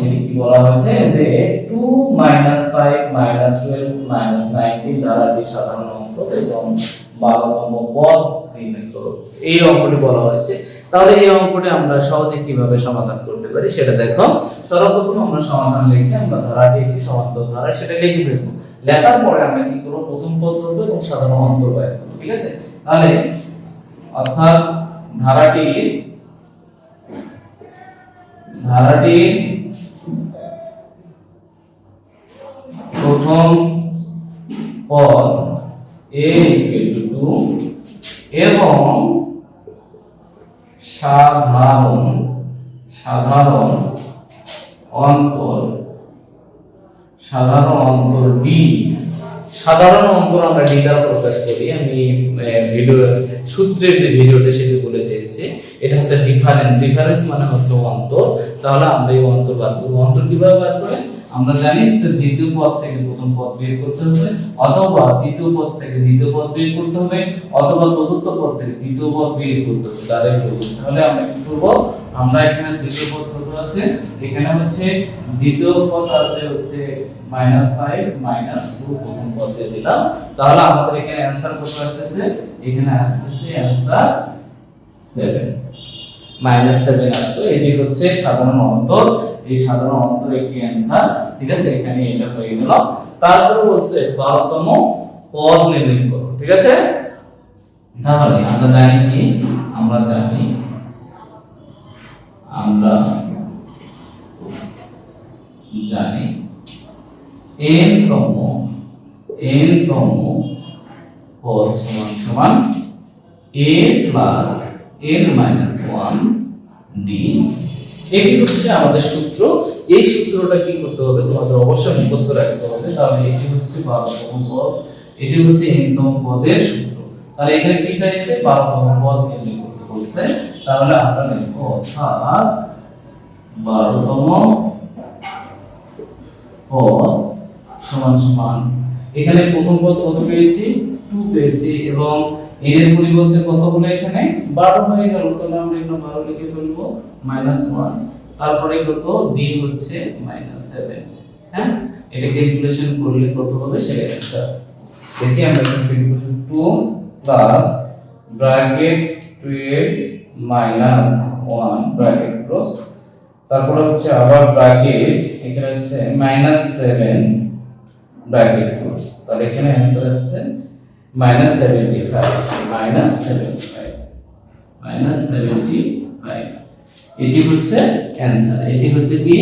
সেটি কি বলা হয়েছে যে two minus five minus twelve minus nineteen ধারাটি সাধারণ এবং পদ এই অঙ্কটি বলা হয়েছে। তাহলে এই অঙ্কটি আমরা সহজে কীভাবে সমাধান করতে পারি সেটা দেখো। সর্বপ্রথম আমরা সমাধান লিখে আমরা ধারাটি একটি সমান্তর ধারা সেটা লিখে ফেলব। লেখার পরে আমরা কি প্রথম পদ ধরবো এবং সাধারণ অন্তর বাইর করব, ঠিক আছে? তাহলে অর্থাৎ ধারাটির ধারাটির প্রথম পদ equal to 2 এবং সাধারণ সাধারণ অন্তর সাধারণ অন্তর d সাধারণ অন্তর আমরা d দ্বারা প্রকাশ করি। আমি ভিডিও সূত্রের যে ভিডিওটা সেটি বলে দিয়েছি। এটা হচ্ছে ডিফারেন্স ডিফারেন্স মানে হচ্ছে অন্তর। তাহলে আমরা এই অন্তর বার করব। অন্তর কীভাবে বার করে আমরা জানি যে দ্বিতীয় পদ থেকে প্রথম পদ বের করতে হবে, অথবা তৃতীয় পদ থেকে দ্বিতীয় পদ বের করতে হবে, অথবা চতুর্থ পদ থেকে তৃতীয় পদ বের করতে হবে। তাদের তাহলে আমরা কি করব? আমরা এখানে দ্বিতীয় পদ কত আছে? এখানে হচ্ছে দ্বিতীয় পদ আছে হচ্ছে মাইনাস ফাইভ মাইনাস টু প্রথম পদ দিয়ে দিলাম। তাহলে আমাদের এখানে অ্যান্সার কত আসতেছে? এখানে আসতেছে অ্যান্সার সেভেন মাইনাস সেভেন আসতো এটি হচ্ছে সাধারণ অন্তর। এই সাধারণ অন্তর একটি অ্যান্সার ঠিক আছে? এখানে এটা হয়ে গেল। তারপরে বলছে, বারোতম পদ নির্ণয় করো, ঠিক আছে? তাহলে আমরা জানি কি? আমরা জানি আমরা জানি n তম n তম পদ সমান সমান a plus n minus one D এটি হচ্ছে আমাদের সূত্র। এই সূত্রটা কি করতে হবে? তোমাদের অবশ্যই মুখস্থ রাখতে হবে। তাহলে এটি হচ্ছে বারোতম পদ। এটি হচ্ছে n পদের সূত্র। তাহলে এখানে কি চাইছে? পদ নির্ণয় করতে বলছে। তাহলে আমরা লিখব অর্থাৎ পদ সমান সমান। এখানে প্রথম পদ কত পেয়েছি? টু পেয়েছি এবং এর পরিবর্তে কত হলো এখানে? বারো হয়ে গেল, তাহলে আমরা এখানে বারো লিখে ফেলব মাইনাস ওয়ান তারপরে কত? ডি হচ্ছে মাইনাস সেভেন হ্যাঁ? এটা ক্যালকুলেশন করলে কত হবে সেটা অ্যান্সার দেখি আমরা calculation two plus bracket twelve minus one bracket close তারপরে হচ্ছে আবার ব্র্যাকেট এখানে হচ্ছে মাইনাস সেভেন ব্র্যাকেট ক্লোজ তাহলে এখানে অ্যান্সার আসছে minus seventy five minus seventy five minus five এটি হচ্ছে অ্যান্সার এটি হচ্ছে কি?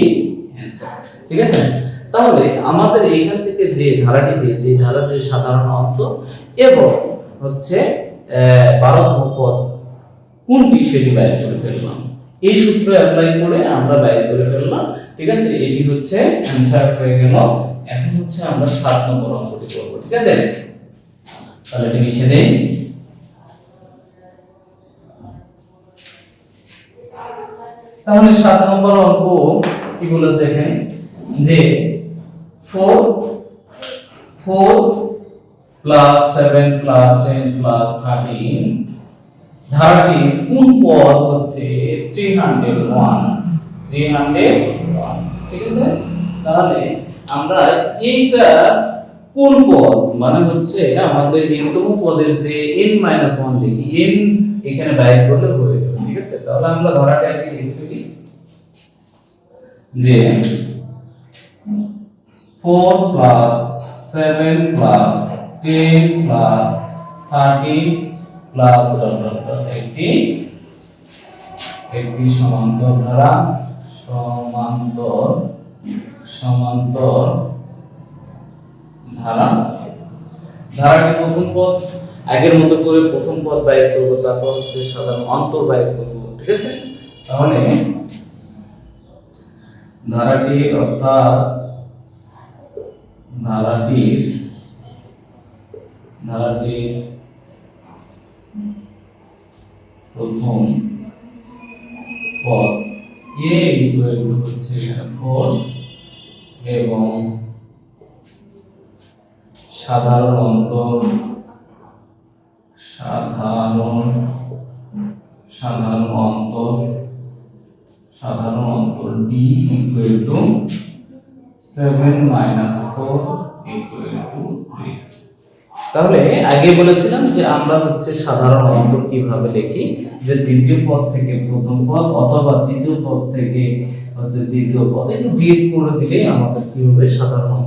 অ্যান্সার ঠিক আছে? তাহলে আমাদের এখান থেকে যে ধারাটি এই ধারাটির সাধারণ অন্ত এবং হচ্ছে বারোতম পদ, কোনটি সেটি বাইর করে ফেললাম। এই সূত্র অ্যাপ্লাই করে আমরা বাইর করে ফেললাম। ঠিক আছে? এটি হচ্ছে অ্যান্সার হয়ে গেল। এখন হচ্ছে আমরা সাত নম্বর অঙ্কটি করব। ঠিক আছে? তাহলে এটি মিশে দেই তাহলে সাত নম্বর অঙ্ক কি বলেছে এখানে? যে four four plus seven plus ten plus thirteen ধারাটি কোন পদ হচ্ছে? Three hundred one three hundred one ঠিক আছে? তাহলে আমরা এইটা কোন পদ? মানে হচ্ছে আমাদের এনতম পদের যে n মাইনাস ওয়ান লিখি, n এখানে বাইর করলে হয়ে যাবে, ঠিক আছে? তাহলে আমরা ধারাটা আগে লিখে ফেলি। যে four plus seven plus ten plus thirteen plus একটি একটি সমান্তর ধারা, সমান্তর সমান্তর ধারা। ধারাটি প্রথম পদ, আগের মতো করে প্রথম পদ বাইর করব, তারপর হচ্ছে সাধারণ অন্তর বাইর করব, ঠিক আছে? তাহলে ধারাটি অর্থাৎ ধারাটির ধারাটি প্রথম পদ এ ইকুয়াল হচ্ছে ফোর এবং সাধারণ অন্তর, সাধারণ সাধারণ অন্তর সাধারণ অন্তর D equal to seven minus four equal to three তাহলে আগে বলেছিলাম যে আমরা হচ্ছে সাধারণ অন্তর কীভাবে লিখি যে দ্বিতীয় পদ থেকে প্রথম পদ অথবা তৃতীয় পদ থেকে হচ্ছে দ্বিতীয় পদ, একটু বিয়োগ করে দিলে আমাদের কি হবে? সাধারণ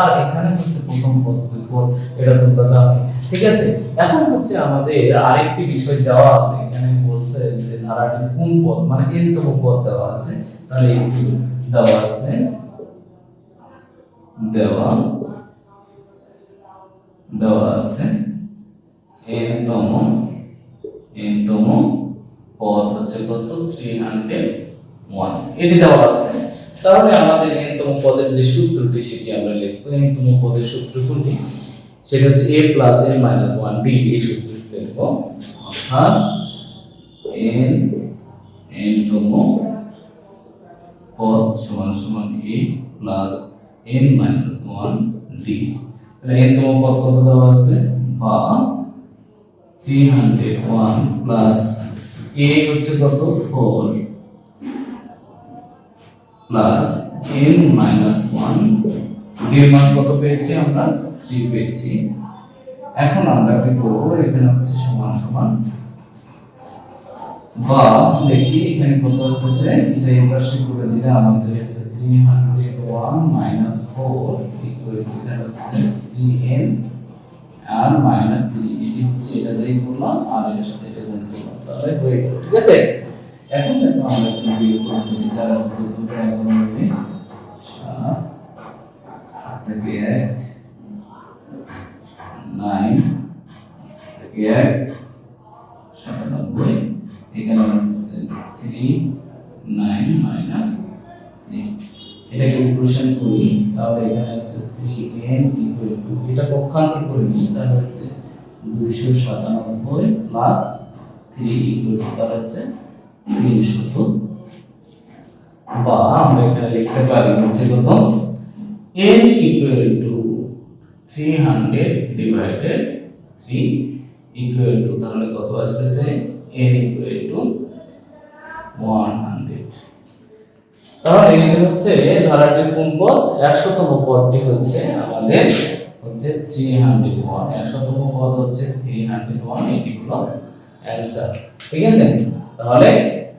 আর এখানে হচ্ছে প্রথম পদ ফোর এটা তোমরা জানো। ঠিক আছে? এখন হচ্ছে আমাদের আরেকটি বিষয় দেওয়া আছে, এখানে বলছে যে ধারাটি কোন পদ মানে এনতম পদ দেওয়া আছে। তাহলে একটু দেওয়া আছে। দেওয়া দেওয়া আছে। এনতম এনতম পদ হচ্ছে কত? থ্রি হান্ড্রেড ওয়ান এটি দেওয়া আছে। তাহলে আমাদের এনতম পদের যে সূত্রটি সেটি আমরা লিখব। এনতম পদের সূত্র কোনটি? সেটা হচ্ছে A plus N minus one D এই সূত্রটি লিখব। অর্থাৎ এন এনতম পদ সমান সমান A plus N minus one D তাহলে এন পদ কত দেওয়া আছে? বা three hundred one plus A হচ্ছে কত? ফোর প্লাস এন মাইনাস ওয়ানের মান কত পেয়েছি আমরা? থ্রি পেয়েছি। এখন আমরা কি করব? এখানে হচ্ছে সমান সমান। বা দেখি এখানে কত আসতেছে? এটা এই পাশে করে দিলে আমাদের হচ্ছে three hundred one minus four equal to হচ্ছে থ্রি এন আর মাইনাস থ্রি এটি হচ্ছে এটা দিয়ে করলাম, আর এটার সাথে এটা গুণ করলাম। তাহলে হয়ে গেল, ঠিক আছে? এখন দেখো আমরা কি বিয়োগ করে দিই চার আছে, কত এগারো মিলে সাত থেকে এক, নাইন, থেকে এক, সাতানব্বই, এখানে হচ্ছে থ্রি নাইন মাইনাস থ্রি এটা ক্যালকুলেশন করি, তাহলে এখানে হচ্ছে থ্রি এন ইকুয়াল টু এটা পক্ষান্তর করে নিই, তাহলে হচ্ছে দুইশো সাতানব্বই প্লাস থ্রি ইকুয়াল টু তাহলে হচ্ছে তিনশত বা আমরা এখানে লিখতে পারি হচ্ছে কত? n equal to three hundred divided three equal to তাহলে কত আসতেছে? n equal to one hundred তাহলে এটা হচ্ছে ধারাটির কোন পদ? একশোতম পদটি হচ্ছে আমাদের হচ্ছে থ্রি হান্ড্রেড ওয়ান একশোতম পদ হচ্ছে থ্রি হান্ড্রেড ওয়ান এটি হলো অ্যান্সার ঠিক আছে? তাহলে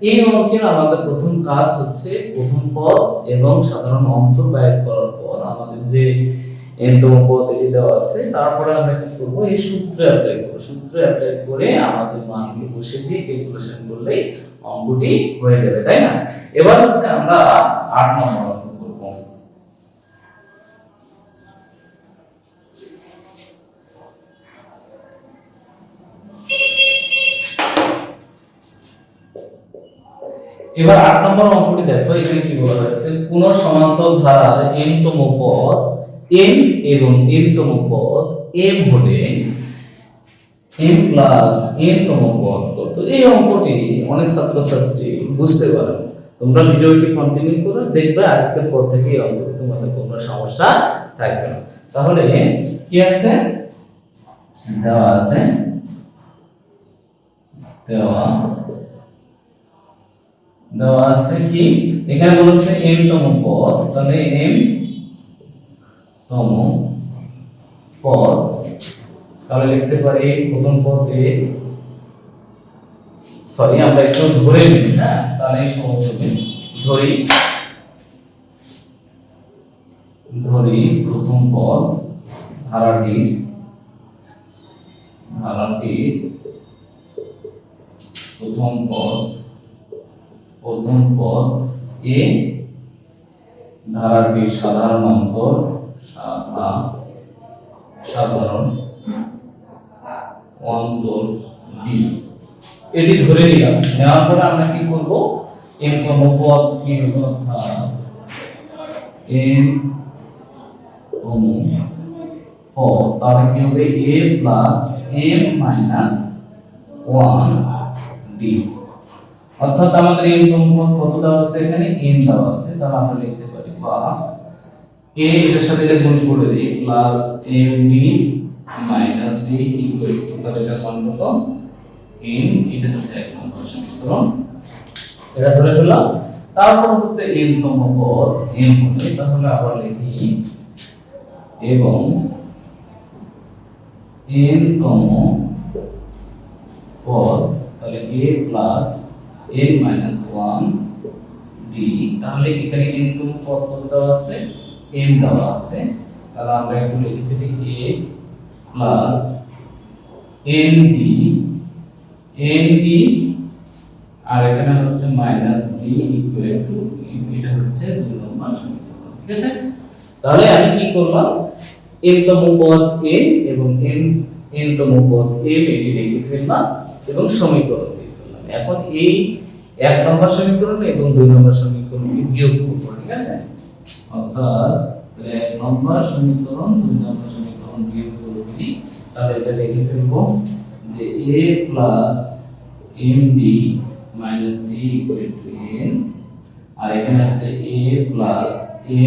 এই অঙ্কের আমাদের প্রথম কাজ হচ্ছে প্রথম পদ এবং সাধারণ অন্তর বাইর করার পর আমাদের যে এনতম পদ এটি দেওয়া আছে, তারপরে আমরা কি করব? এই সূত্র অ্যাপ্লাই করব। সূত্র অ্যাপ্লাই করে আমাদের মানগুলো বসে দিয়ে ক্যালকুলেশন করলেই অঙ্কটি হয়ে যাবে, তাই না? এবার হচ্ছে আমরা আট নম্বর এবার আট নম্বর অঙ্কটি দেখো, এখানে কি বলা হয়েছে? কোন সমান্তর ধারার m তম পদ m এবং n তম পদ, m হলে m প্লাস n তম পদ। কত এই অঙ্কটি অনেক ছাত্রছাত্রী বুঝতে পারে তোমরা ভিডিওটি কন্টিনিউ করে দেখবে, আজকের পর থেকে এই অঙ্কটি তোমাদের কোনো সমস্যা থাকবে না। তাহলে কি আছে? দেওয়া আছে। দেওয়া দেওয়া আছে কি? এখানে বলেছে m তম পদ। তাহলে m তম পদ। তাহলে লিখতে পারি প্রথম পদে সরি আমরা একটু ধরে নিই হ্যাঁ? তাহলে সহজ হবে ধরি। ধরি প্রথম পদ, ধারাটি ধারাটি, প্রথম পদ প্রথম পদ এ, ধারাটি সাধারণ অন্তর সাধা, সাধারণ, অন্তর ডি এটি ধরে নিলাম। নেওয়ার পরে আমরা কি করব? এর তম পদ কি এন তম পদ। তাহলে কি হবে? A plus M minus one D অর্থাৎ আমাদের এন তম পদ কত দেওয়া আছে এখানে? এন দেওয়া আছে, তাহলে আমরা লিখতে পারি বা এ এর সাথে এটা গুণ করে দিই plus M D minus D equal to তাহলে এটা মান কত? এন, এটা হচ্ছে এক নম্বর সমীকরণ। এটা ধরে ফেললাম তারপর হচ্ছে n তম পদ n হলে তাহলে আবার লিখি, এবং n তম পদ তাহলে a plus n minus one D তাহলে এখানে n তম পদ কত দেওয়া আছে? m দেওয়া আছে। তাহলে আমরা একটু লিখে ফেলি a plus n D n D আর এখানে হচ্ছে মাইনাস ডি ইকুয়াল টু এটা হচ্ছে দুই নম্বর সমীকরণ, ঠিক আছে? তাহলে আমি কি করলাম? m তম পদ n এবং n n তম পদ m এটি লিখে ফেললাম এবং সমীকরণ এখন এই এক নম্বর সমীকরণ এবং দুই নম্বর সমীকরণকে বিয়োগ করব, ঠিক আছে? অর্থাৎ তাহলে এক নম্বর সমীকরণ, দুই নম্বর সমীকরণ বিয়োগ করব তাহলে এটা লিখে ফেলব যে a plus md minus d equal to n, আর এখানে আছে a plus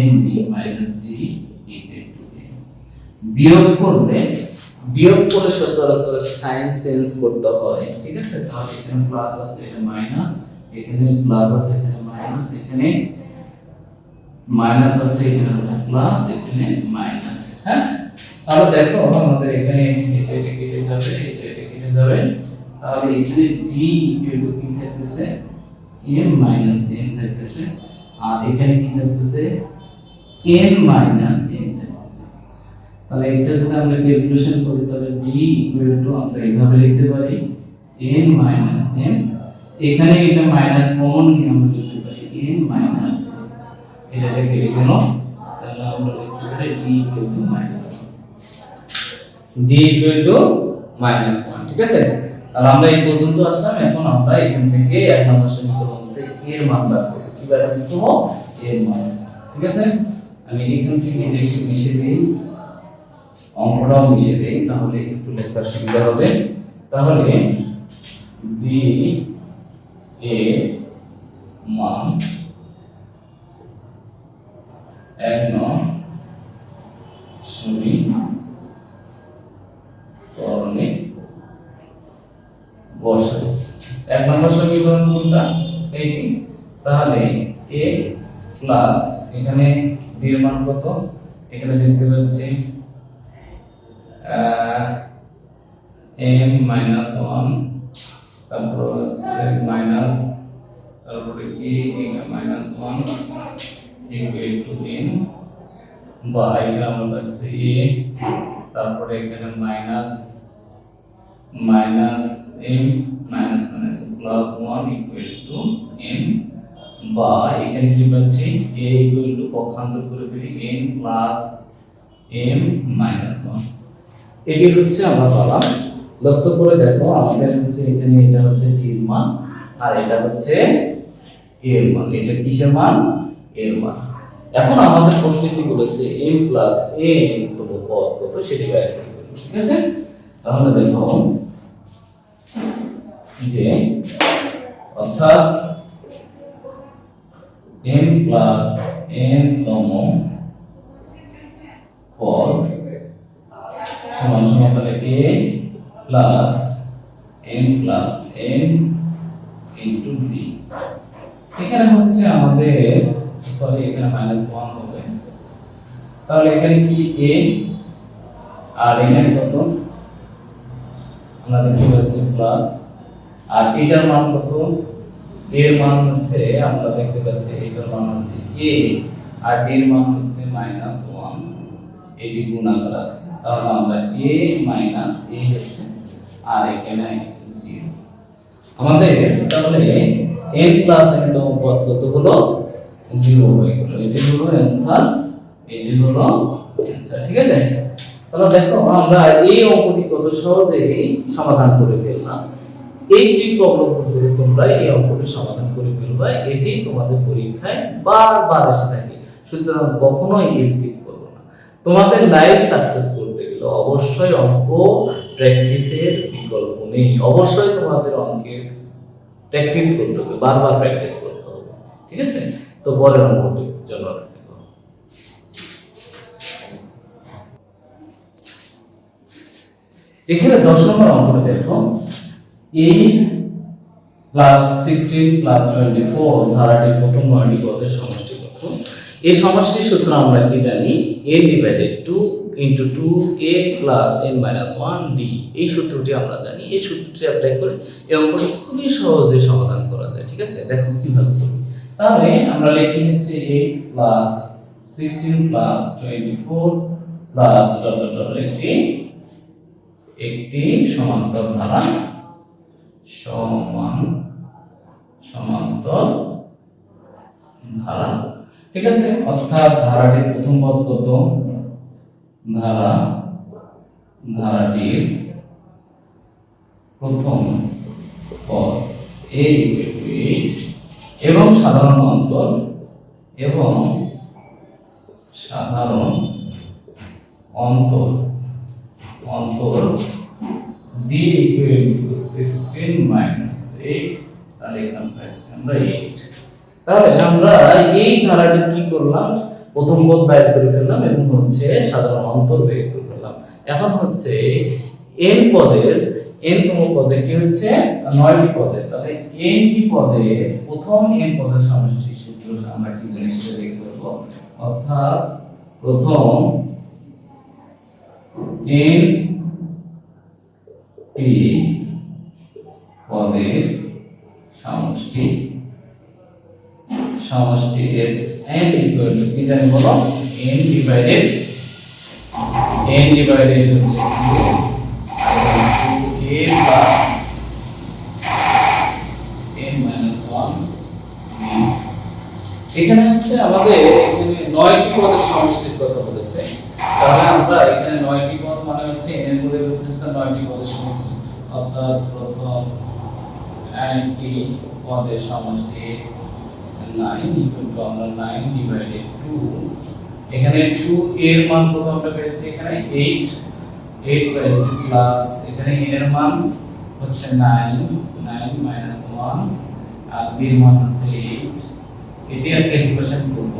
md minus d equal to n বিয়োগ করলে বিয়োগ করে সচরাচর সাইন চেঞ্জ করতে হয়, ঠিক আছে? তাহলে এখানে প্লাস আছে এটা মাইনাস এখানে প্লাস আছে, এখানে মাইনাস এখানে মাইনাস আছে, এখানে হচ্ছে প্লাস এখানে মাইনাস হ্যাঁ? তাহলে দেখো আমাদের এখানে এটা এটা কেটে যাবে, এটা এটা কেটে যাবে। তাহলে এখানে d ইকুয়াল টু কি থাকতেছে? m মাইনাস n থাকতেছে। আর এখানে কি থাকতেছে? n মাইনাস তাহলে এটা যদি আমরা ক্যালকুলেশন করি, তাহলে d ইকুয়াল টু আমরা এইভাবে লিখতে পারি n মাইনাস n এখানে এটা মাইনাস কমন নিয়ে আমরা লিখতে পারি? n মাইনাস এটা কেটে গেল তাহলে আমরা লিখতে পারি d equal to minus d equal to minus one ঠিক আছে? তাহলে আমরা এই পর্যন্ত আসলাম, এখন আমরা এখান থেকে এক নম্বর সমীকরণ থেকে এর মান বার করব কীভাবে লিখব এর মান ঠিক আছে? আমি এখান থেকে এটা একটু মিশে দিই। অঙ্কটাও মিশে দিই তাহলে একটু লেখার সুবিধা হবে। তাহলে ডি এ মান এক নং সমীকরণে বসাই এক নম্বর সমীকরণ কোনটা? এইটি তাহলে a প্লাস এখানে d এর মান কত? এখানে দেখতে পাচ্ছি m মাইনাস ওয়ান তারপর হচ্ছে মাইনাস তারপরে এখানে minus one equal to n বা এখানে আমরা পাচ্ছি a তারপরে এখানে minus minus m minus minus plus one equal to m বা এখানে কি পাচ্ছি? a ইকুয়াল টু পক্ষান্তর করে ফেলি, n plus m minus one এটি হচ্ছে আমরা পালাম লক্ষ্য করে দেখো, আমাদের হচ্ছে এখানে এটা হচ্ছে এর মান, আর এটা হচ্ছে এর মান। এটা কিসের মান? এর মান। এখন আমাদের প্রশ্ন কি বলেছে? m প্লাস n তম পদ কত? সেটি হবে, ঠিক আছে? তাহলে দেখো যে, অর্থাৎ m প্লাস n তম পদ সমান সমান তাহলে a plus n plus n into b এখানে হচ্ছে আমাদের সরি এখানে মাইনাস ওয়ান হবে। তাহলে এখানে কি a? আর এখানে কত? আমরা দেখতে পাচ্ছি প্লাস আর এটার মান কত? এর মান হচ্ছে, আমরা দেখতে পাচ্ছি এটার মান হচ্ছে a আর d এর মান হচ্ছে মাইনাস ওয়ান এটি গুণাকার আছে। তাহলে আমরা a মাইনাস a হচ্ছে আর এখানে জিরো। আমাদের তাহলে n প্লাস n তম পদ কত হলো? জিরো হয়ে গেল। এটি হলো অ্যান্সার এটি হলো অ্যান্সার ঠিক আছে? তাহলে দেখো, আমরা এই অঙ্কটি কত সহজেই সমাধান করে ফেললাম। এই ট্রিক অবলম্বন করে তোমরা এই অঙ্কটি সমাধান করে ফেলবে। এটি তোমাদের পরীক্ষায় বারবার এসে থাকে। সুতরাং কখনোই স্কিপ তোমাদের লাইফ সাকসেস করতে গেলে অবশ্যই অঙ্ক প্র্যাকটিসের বিকল্প নেই। অবশ্যই তোমাদের অঙ্কের প্র্যাকটিস করতে হবে, বারবার প্র্যাকটিস করতে হবে, ঠিক আছে? তো পরের অঙ্কটির জন্য এখানে দশ নম্বর অঙ্কটা দেখো। এই plus sixteen plus twenty four ধারাটি প্রথম নয়টি পদের কত এই সমষ্টির সূত্র আমরা কি জানি? N divided two into two A plus N minus one D এই সূত্রটি আমরা জানি। এই সূত্রটি অ্যাপ্লাই করে অঙ্কটি খুবই সহজে সমাধান করা যায়। ঠিক আছে? দেখো কীভাবে করি। তাহলে আমরা লিখি হচ্ছে eight plus sixteen plus twenty four plus dot dot একটি একটি সমান্তর ধারা সমান, সমান্তর ধারা ঠিক আছে? অর্থাৎ ধারাটি প্রথম পদ কত? ধারা, ধারাটির প্রথম পদ। Eight এবং সাধারণ অন্তর এবং সাধারণ অন্তর। অন্তর d equal to 16 minus 8 তাহলে এখানে পাচ্ছি আমরা 8 তাহলে আমরা এই ধারাটি কি করলাম? প্রথম পদ বাইর করে ফেললাম এবং হচ্ছে সাধারণ অন্তর বের করে ফেললাম। এখন হচ্ছে n পদের, n তম পদে কি হচ্ছে? নয়টি পদে। তাহলে n টি পদে প্রথম n পদের সমষ্টি সূত্র আমরা কি জানি সেটা দেখে ফেলব অর্থাৎ প্রথম n টি পদের সমষ্টি সমষ্টি s n ইকুয়াল টু কি জানি বলো? n ডিভাইডেড n ডিভাইডেড হচ্ছে 2 a plus n minus 1 b এখানে হচ্ছে আমাদের এখানে নয়টি পদের সমষ্টির কথা বলেছে। তাহলে আমরা এখানে নয়টি পদ মানে হচ্ছে n এর মধ্যে হচ্ছে নয়টি পদের সমষ্টি। অর্থাৎ প্রথম nটি পদের সমষ্টি 9 equal to আমরা 9 divided 2 এখানে 2 এর মান কত আমরা পেয়েছি এখানে 8 8 পেয়েছি প্লাস এখানে এর মান হচ্ছে 9 9 minus 1 আর b মান হচ্ছে 8 এটি আর ক্যালকুলেশন করব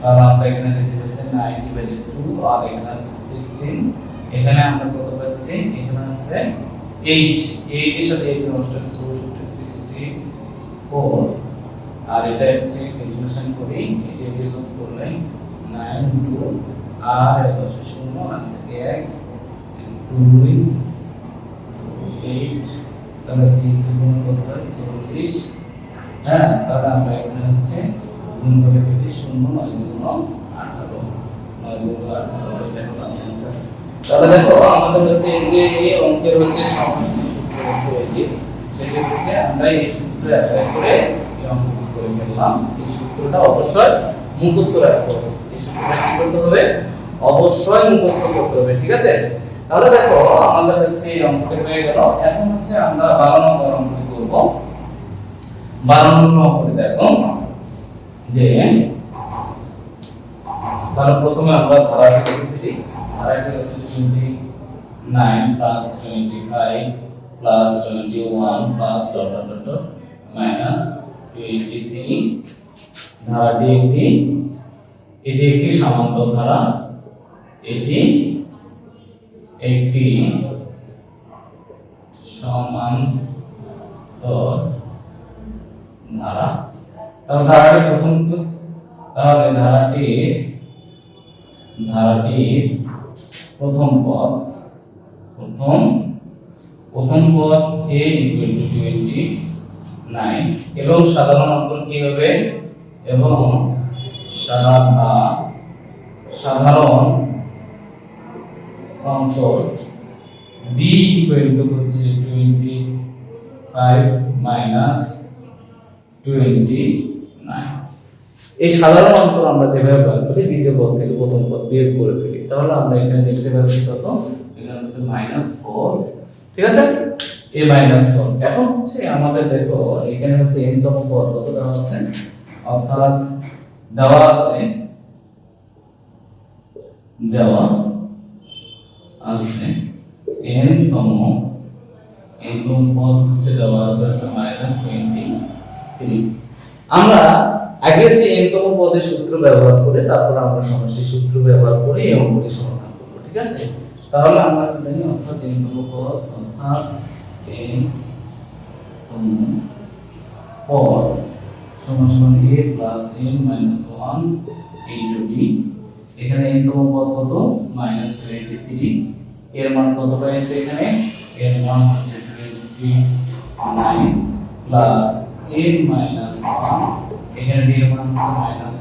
তাহলে আমরা এখানে দেখতে পাচ্ছি 9 ডিভাইডেড 2 আর এখানে হচ্ছে 16 এখানে আমরা কত পাচ্ছি এখানে হচ্ছে 8 8 এর সাথে 8 নষ্ট হচ্ছে 64 আর এটা হচ্ছে ক্যালকুলেশন করি এটা হিসাব করলে 9 2 আর হচ্ছে 0 আর থেকে 1 2 8 তাহলে 20 গুণ কত হয়? 40 তাহলে আমরা এখানে হচ্ছে গুণ করে ফেলি 0 9 গুণ 18 9 গুণ 18 এটা হচ্ছে এই যে অঙ্কের হচ্ছে সূত্র হচ্ছে এই যে হচ্ছে আমরা এই সূত্র অ্যাপ্লাই করে এই অঙ্কটি করে ফেললাম এই সূত্রটা অবশ্যই মুখস্থ রাখতে হবে। এই সূত্রটা কি করতে হবে? অবশ্যই মুখস্থ করতে হবে, ঠিক আছে? তাহলে দেখো, আমাদের হচ্ছে এই অঙ্কটি হয়ে গেল। এখন হচ্ছে আমরা 12 নম্বর অঙ্কটি করব। 12 নম্বর অঙ্কটি দেখো, যে তাহলে প্রথমে আমরা ধারাটি লিখে ফেলি। ধারাটি হচ্ছে 29 plus 25 plus 21 plus dot dot dot dot minus 23 ধারাটি একটি, এটি একটি সমান্তর ধারা, এটি একটি সমান্তর ধারা। তাহলে ধারাটি প্রথম তাহলে ধারাটির ধারাটির প্রথম পদ, প্রথম প্রথম পদ a equal to twenty nine এবং সাধারণ অন্তর কি হবে? এবং সাধা সাধারণ অন্তর b ইকুয়াল টু হচ্ছে twenty five minus twenty nine এই সাধারণ অন্তর আমরা যেভাবে বার করি, দ্বিতীয় পদ থেকে প্রথম পদ বিয়োগ করে ফেলি। তাহলে আমরা এখানে দেখতে পাচ্ছি কত? এখানে হচ্ছে মাইনাস ফোর ঠিক আছে? এ মাইনাস ফোর এখন হচ্ছে আমাদের দেখো, এখানে হচ্ছে এন তম পদ কত দেওয়া আছে? অর্থাৎ দেওয়া আছে দেওয়া আছে এন তম এন তম পদ হচ্ছে দেওয়া আছে মাইনাস টোয়েন্টি থ্রি আমরা আগে যে n তম পদের সূত্র ব্যবহার করে, তারপর আমরা সমষ্টি সূত্র ব্যবহার করে এই অঙ্কটি সমাধান করব, ঠিক আছে? তাহলে আমরা জানি, অর্থাৎ n তম পদ, অর্থাৎ n তম ফোর সমান সমান A plus N minus one into D এখানে n তম পদ কত? মাইনাস টোয়েন্টি এর মান কত পাইছে এখানে? এর মান হচ্ছে twenty nine plus N minus one এখানে ডি এর মান হচ্ছে মাইনাস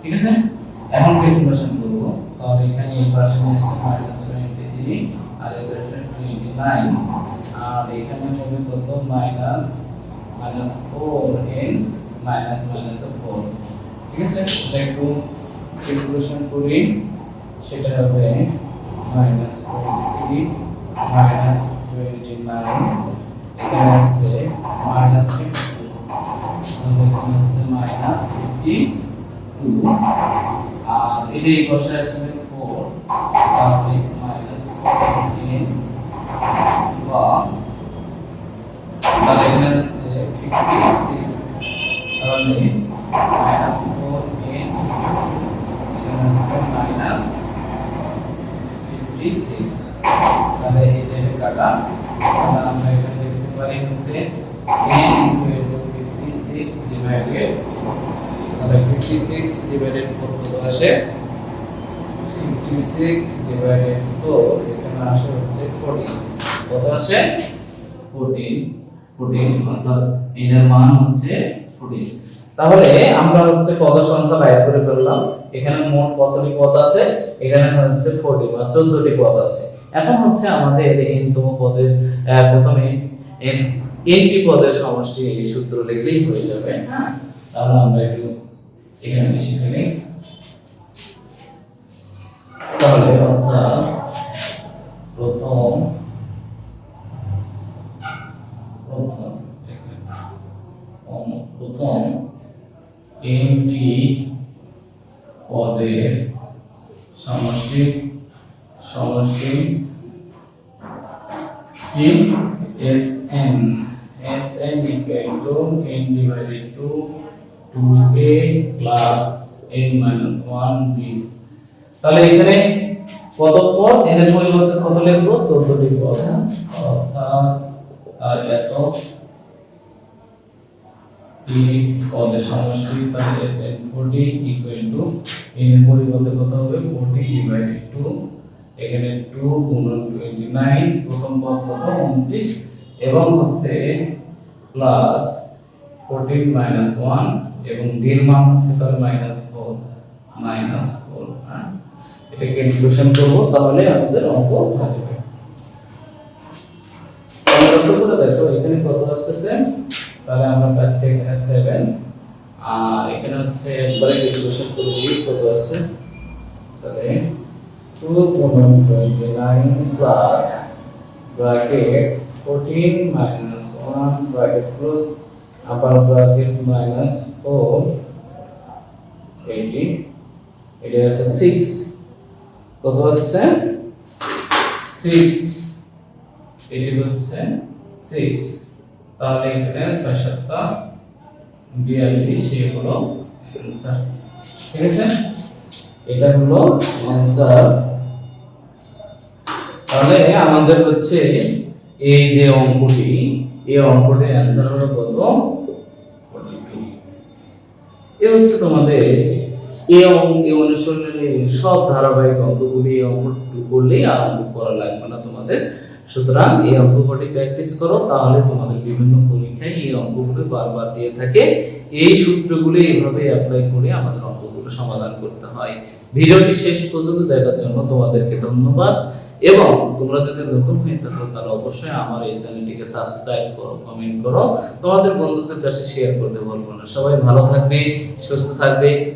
ঠিক আছে? এখন ক্যালকুলেশন করব। তাহলে এখানে এই পাশে নিয়ে মাইনাস টোয়েন্টি থ্রি আর এই পাশে টোয়েন্টি নাইন আর এখানে হবে কত? Minus minus four n minus minus four ঠিক আছে? এটা একটু ক্যালকুলেশন করি। সেটা হবে minus twenty three minus twenty nine এখানে আছে মাইনাস ফিফটি এখানে আছে মাইনাস ফিফটি টু আর এটা এই বসে আসবে ফোর তাহলে মাইনাস ফোরটিন বা তাহলে এখানে আছে ফিফটি সিক্স তাহলে minus four n minus fifty six তাহলে এটা কাটা, তাহলে আমরা এখানে লিখতে পারি হচ্ছে ইকুয়াল ফিফটি সিক্স ডিভাইডেড তাহলে ফিফটি সিক্স ডিভাইডেড ফোর কত আসে? ফিফটি সিক্স ডিভাইডেড ফোর এখানে আসে হচ্ছে ফোরটিন কত আসে? ফোরটিন ফোরটিন অর্থাৎ এর মান হচ্ছে ফোরটিন তাহলে আমরা হচ্ছে পদ সংখ্যা বাইর করে ফেললাম? এখানে মোট কতটি পদ আছে? এখানে হচ্ছে ফোরটি বা চোদ্দটি পদ আছে। এখন হচ্ছে আমাদের n তম পদের প্রথমে n nটি পদের সমষ্টি এই সূত্র লিখলেই হয়ে যাবে। তাহলে আমরা একটু এখানে শিখে তাহলে অর্থাৎ প্রথম প্রথম এখানে অম- প্রথম এনটি পদের সমষ্টি সমষ্টি n equal to n divided two two a plus n minus one b তাহলে এখানে কত পদ? এর পরিবর্তে কত লিখব? চোদ্দটি পদ হ্যাঁ? অর্থাৎ আর এত টি পদের সমষ্টি, তাহলে S n forty equal to n এর পরিবর্তে কত হবে? ফোরটি ডিভাইডেড টু এখানে টু গুণন টোয়েন্টি নাইন প্রথম পদ কত? উনত্রিশ। এবং হচ্ছে প্লাস ফোরটিন মাইনাস ওয়ান এবং ডির মান হচ্ছে তাহলে মাইনাস ফোর মাইনাস ফোর হ্যাঁ? এটা ক্যালকুলেশন করব, তাহলে আমাদের অঙ্ক হয়ে যাবে। দেখো, এখানে কত আসতেছে? তাহলে আমরা পাচ্ছি এখানে সেভেন আর এখানে হচ্ছে একবারে ক্যালকুলেশন করে দিই কত আছে? তাহলে টু গুণন twenty nine plus bracket fourteen minus one bracket close upper bracket minus four এইটি এটা আছে সিক্স কত হচ্ছে? সিক্স এটি হচ্ছে সিক্স তাহলে এখানে ছয় সাতটা বিয়াল্লিশ এ হলো অ্যান্সার ঠিক আছে? এটা হলো অ্যান্সার তাহলে আমাদের হচ্ছে এই যে অঙ্কটি, এই অঙ্কটির অ্যান্সার হলো কত? এ হচ্ছে তোমাদের এই অঙ্ক অনুশীলনের সব ধারাবাহিক অঙ্কগুলি অঙ্কগুলি করলেই আর অঙ্ক করা লাগবে না তোমাদের। সুতরাং এই অঙ্কগুলি প্র্যাকটিস করো, তাহলে তোমাদের বিভিন্ন পরীক্ষায় এই অঙ্কগুলো বারবার দিয়ে থাকে। এই সূত্রগুলো এইভাবে অ্যাপ্লাই করে আমাদের অঙ্কগুলো সমাধান করতে হয়। ভিডিওটি শেষ পর্যন্ত দেখার জন্য তোমাদেরকে ধন্যবাদ। এবং তোমরা যদি নতুন হয়ে থাকো, তাহলে অবশ্যই আমার এই চ্যানেলটিকে সাবস্ক্রাইব করো কমেন্ট করো। তোমাদের বন্ধুদের কাছে শেয়ার করতে বলব না। সবাই ভালো থাকবে, সুস্থ থাকবে।